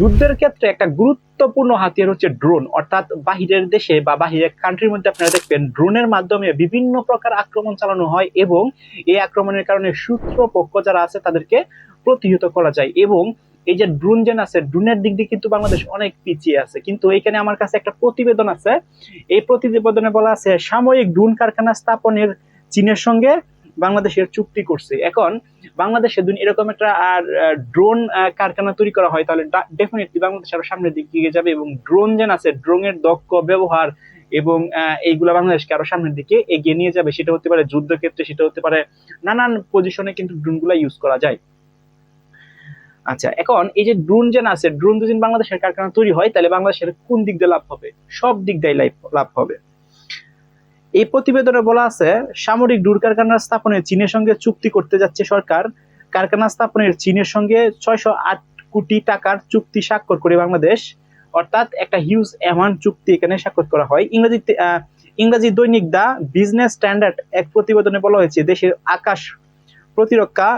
যুদ্ধের ক্ষেত্রে একটা গুরুত্বপূর্ণ হাতিয়ার হচ্ছে ড্রোন অর্থাৎ বাহিরের দেশে বা বাহিরের কান্ট্রির মধ্যে আপনারা দেখবেন ড্রোনের মাধ্যমে বিভিন্ন প্রকার আক্রমণ চালানো হয় এবং এই আক্রমণের কারণে শত্রুপক্ষ যারা আছে তাদেরকে প্রতিহত করা যায় এবং এই যে ড্রোন যেন আছে ড্রোনের দিক দিয়ে কিন্তু বাংলাদেশ অনেক পিছিয়ে আছে। কিন্তু এখানে আমার কাছে একটা প্রতিবেদন আছে। এই প্রতিবেদনে বলা আছে, সাময়িক ড্রোন কারখানা স্থাপনের চীনের সঙ্গে বাংলাদেশের চুক্তি করছে। এখন বাংলাদেশে এরকম একটা, আর ড্রোন কারখানা তৈরি করা হয়, তাহলে ডেফিনেটলি বাংলাদেশ আরও সামনের দিকে এগিয়ে যাবে এবং ড্রোন যেন আছে ড্রোনের দক্ষ ব্যবহার এবং এইগুলা বাংলাদেশকে আরও সামনের দিকে এগিয়ে নিয়ে যাবে। সেটা হতে পারে যুদ্ধক্ষেত্রে, সেটা হতে পারে নানান পজিশনে কিন্তু ড্রোনগুলা ইউজ করা যায়। আচ্ছা এখন এই যে ড্রোন যেন আছে ড্রোন যদি বাংলাদেশের কারখানা তৈরি হয়, তাহলে বাংলাদেশের কোন দিক দিয়ে লাভ হবে? সব দিক দিয়ে লাভ হবে। এই প্রতিবেদনে বলা আছে, সামরিক ড্রোন কারখানা স্থাপনে চীনের সঙ্গে চুক্তি করতে যাচ্ছে সরকার। কারখানা স্থাপনের চীনের সঙ্গে ছয়শো আট কোটি টাকার চুক্তি স্বাক্ষর করে বাংলাদেশ। অর্থাৎ একটা হিউজ অ্যামাউন্ট চুক্তি এখানে স্বাক্ষর করা হয়। ইংরেজিতে ইংরেজি দৈনিক দা বিজনেস স্ট্যান্ডার্ড এক প্রতিবেদনে বলা হয়েছে, দেশের আকাশ প্রতিরক্ষা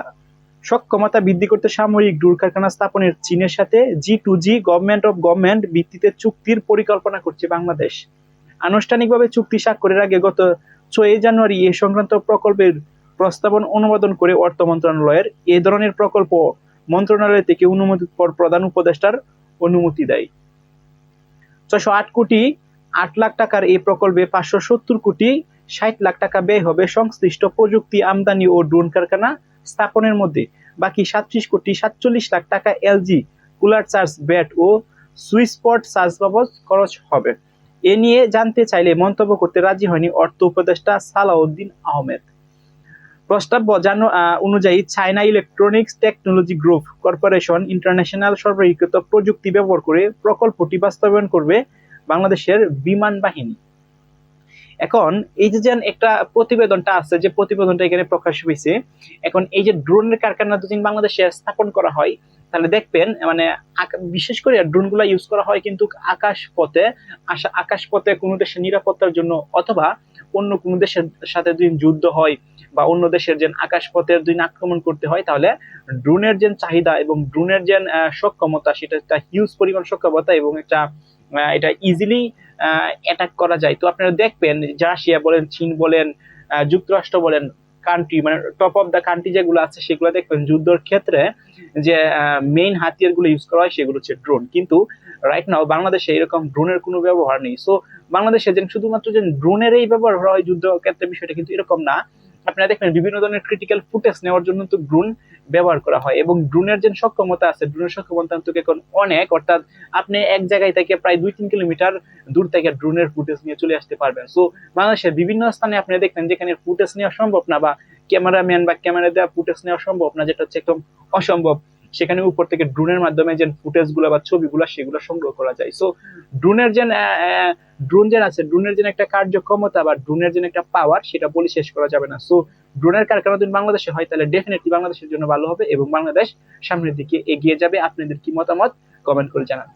সক্ষমতা বৃদ্ধি করতে সামরিক ড্রোন কারখানা স্থাপনের চীনের সাথে G to G government of government ভিত্তিতে চুক্তির পরিকল্পনা করছে বাংলাদেশ। আনুষ্ঠানিকভাবে চুক্তি স্বাক্ষরের আগে গত ছয় জানুয়ারি এ সংক্রান্ত প্রকল্পের প্রস্তাবন অনুমোদন করে অর্থ মন্ত্রণালয়ের এ ধরনের প্রকল্প মন্ত্রণালয় থেকে অনুমতি পর প্রধান উপদেষ্টার অনুমতি দেয়। ছয়শো আট কোটি আট লাখ টাকার এই প্রকল্পে পাঁচশো সত্তর কোটি ষাট লাখ টাকা ব্যয় হবে সংশ্লিষ্ট প্রযুক্তি আমদানি ও ড্রোন কারখানা স্থাপনের মধ্যে। বাকি সাতত্রিশ কোটি সাতচল্লিশ লাখ টাকা এলজি, কুলার চার্জ ব্যাট ও সুইচপট চার্জ বাবদ খরচ হবে। এ নিয়ে জানতে চাইলে মন্তব্য করতে রাজি হয়নি অর্থ উপদেষ্টা সালাউদ্দিন আহমেদ। প্রস্তাব জানো অনুযায়ী China electronics technology group corporation international সরবরাহিকৃত প্রযুক্তি ব্যবহার করে প্রকল্পটি বাস্তবায়ন করবে বাংলাদেশের বিমান বাহিনী। এখন এই যে যেন একটা প্রতিবেদনটা আছে, যে প্রতিবেদনটা এখানে প্রকাশ হয়েছে, এখন এই যে ড্রোনের কারখানা যদি বাংলাদেশে স্থাপন করা হয় তাহলে দেখবেন মানে বিশেষ করে ড্রোনগুলা ইউজ করা হয় কিন্তু আকাশ পথে, আসা, আকাশ পথে কোনো দেশের নিরাপত্তার জন্য অথবা অন্য কোনো দেশের সাথে যদি যুদ্ধ হয় বা অন্য দেশের যে আকাশ পথের যদি আক্রমণ করতে হয়, তাহলে ড্রোনের যে চাহিদা এবং ড্রোনের যে সক্ষমতা সেটা একটা হিউজ পরিমাণ সক্ষমতা এবং একটা এটা ইজিলি অ্যাটাক করা যায়। তো আপনারা দেখবেন রাশিয়া বলেন, চীন বলেন যুক্তরাষ্ট্র বলেন কান্ট্রি মানে টপ অফ দ্য কান্ট্রি যেগুলো আছে, সেগুলো দেখবেন যুদ্ধর ক্ষেত্রে যে মেইন হাতিয়ারগুলো ইউজ করা হয় সেগুলো হচ্ছে ড্রোন কিন্তু রাইট নাও বাংলাদেশে এরকম ড্রোনের কোনো ব্যবহার নেই। সো বাংলাদেশে যে শুধুমাত্র যে ড্রোনের এই ব্যবহার করা হয় যুদ্ধ ক্ষেত্রে বিষয়টা কিন্তু এরকম না। আপনারা দেখবেন বিভিন্ন ধরনের ক্রিটিক্যাল ফুটেজ নেওয়ার জন্য তো ড্রোন ব্যবহার করা হয় এবং ড্রোনের যে সক্ষমতা আছে ড্রোনের সক্ষমতা কিন্তু এখন অনেক, অর্থাৎ আপনি এক জায়গায় থেকে প্রায় দুই তিন কিলোমিটার দূর থেকে ড্রোনের ফুটেজ নিয়ে চলে আসতে পারবেন। সো বাংলাদেশের বিভিন্ন স্থানে আপনি দেখবেন যেখানে ফুটেজ নেওয়া সম্ভব না বা ক্যামেরাম্যান বা ক্যামেরা দেওয়া ফুটেজ নেওয়া সম্ভব না, যেটা হচ্ছে একদম অসম্ভব। সেখানে উপর থেকে ড্রোনের মাধ্যমে যে ফুটেজগুলো বা ছবিগুলো সেগুলো সংগ্রহ করা যায়। সো ড্রোনের যে ড্রোন যে আছে ড্রোনের যে একটা কার্যক্ষমতা বা ড্রোনের যে একটা পাওয়ার সেটা বলে শেষ করা যাবে না। সো ড্রোনের কারখানা যদি বাংলাদেশে হয়, তাহলে ডেফিনেটলি বাংলাদেশের জন্য ভালো হবে এবং বাংলাদেশ সামনের দিকে এগিয়ে যাবে। আপনাদের কি মতামত? কমেন্ট করে জানান।